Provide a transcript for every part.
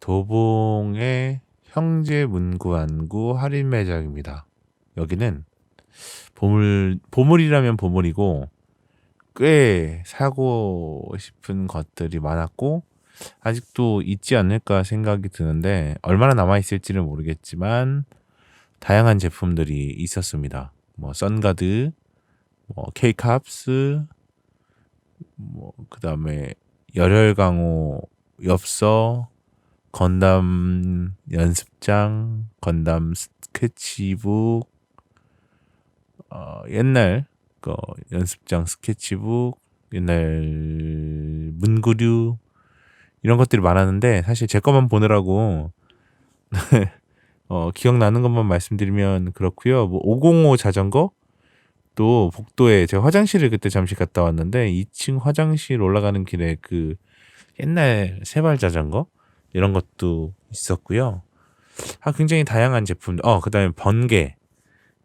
도봉의 형제 문구안구 할인 매장입니다. 여기는 보물 보물이라면 보물이고 꽤 사고 싶은 것들이 많았고 아직도 있지 않을까 생각이 드는데 얼마나 남아 있을지는 모르겠지만 다양한 제품들이 있었습니다. 뭐 선가드, 뭐 케이캅스, 뭐 그다음에 열혈 강호 엽서, 건담 연습장, 건담 스케치북, 어, 옛날 그 연습장 스케치북, 옛날 문구류 이런 것들이 많았는데 사실 제 것만 보느라고 어, 기억나는 것만 말씀드리면 그렇고요. 뭐 505 자전거 또 복도에 제가 화장실을 그때 잠시 갔다 왔는데 2층 화장실 올라가는 길에 그 옛날 세발 자전거 이런 것도 있었고요. 아 굉장히 다양한 제품. 어 그다음에 번개.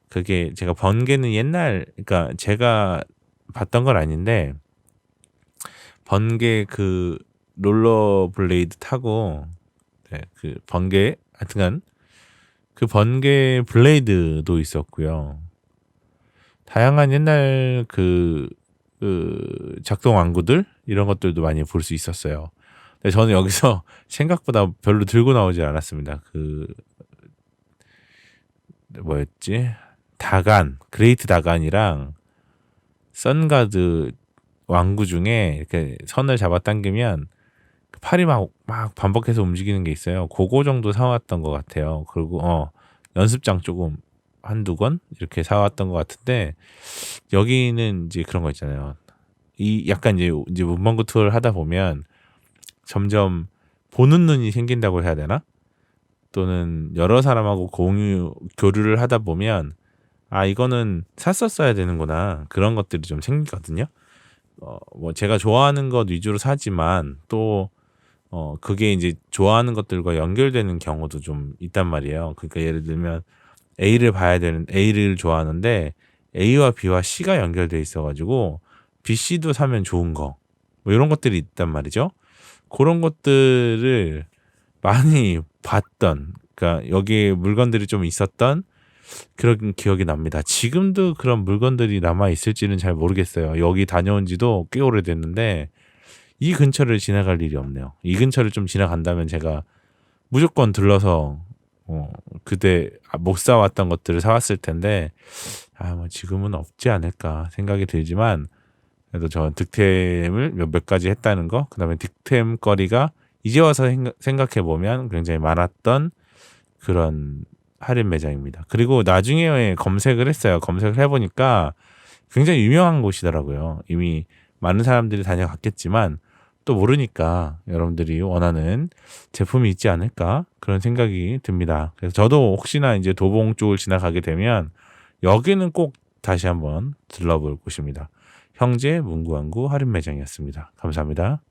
그게 제가 번개는 옛날 그러니까 제가 봤던 건 아닌데 번개 그 롤러 블레이드 타고 네, 그 번개 하여튼간 그 번개 블레이드도 있었고요. 다양한 옛날 그, 그 작동 완구들 이런 것들도 많이 볼 수 있었어요. 근데 저는 여기서 생각보다 별로 들고 나오지 않았습니다. 그 뭐였지? 다간, 그레이트 다간이랑 선가드 왕구 중에 이렇게 선을 잡아 당기면 그 팔이 막, 막 반복해서 움직이는 게 있어요. 그거 정도 사왔던 것 같아요. 그리고, 어, 연습장 조금 한두 권 이렇게 사왔던 것 같은데, 여기는 이제 그런 거 있잖아요. 이 약간 이제, 이제 문방구 투어를 하다 보면 점점 보는 눈이 생긴다고 해야 되나? 또는 여러 사람하고 공유, 교류를 하다 보면, 아, 이거는 샀었어야 되는구나. 그런 것들이 좀 생기거든요. 어, 뭐 제가 좋아하는 것 위주로 사지만 또 어, 그게 이제 좋아하는 것들과 연결되는 경우도 좀 있단 말이에요. 그러니까 예를 들면 A를 봐야 되는 A를 좋아하는데 A와 B와 C가 연결돼 있어가지고 B, C도 사면 좋은 거. 뭐 이런 것들이 있단 말이죠. 그런 것들을 많이 봤던, 그러니까 여기에 물건들이 좀 있었던 그런 기억이 납니다. 지금도 그런 물건들이 남아 있을지는 잘 모르겠어요. 여기 다녀온 지도 꽤 오래됐는데 이 근처를 지나갈 일이 없네요. 이 근처를 좀 지나간다면 제가 무조건 들러서 어, 그때 못 사왔던 것들을 사왔을 텐데 아, 뭐 지금은 없지 않을까 생각이 들지만 그래도 저 득템을 몇, 몇 가지 했다는 거, 그 다음에 득템 거리가 이제 와서 생각해 보면 굉장히 많았던 그런 할인 매장입니다. 그리고 나중에 검색을 했어요. 검색을 해보니까 굉장히 유명한 곳이더라고요. 이미 많은 사람들이 다녀갔겠지만 또 모르니까 여러분들이 원하는 제품이 있지 않을까 그런 생각이 듭니다. 그래서 저도 혹시나 이제 도봉 쪽을 지나가게 되면 여기는 꼭 다시 한번 들러볼 곳입니다. 형제 문구왕구 할인 매장이었습니다. 감사합니다.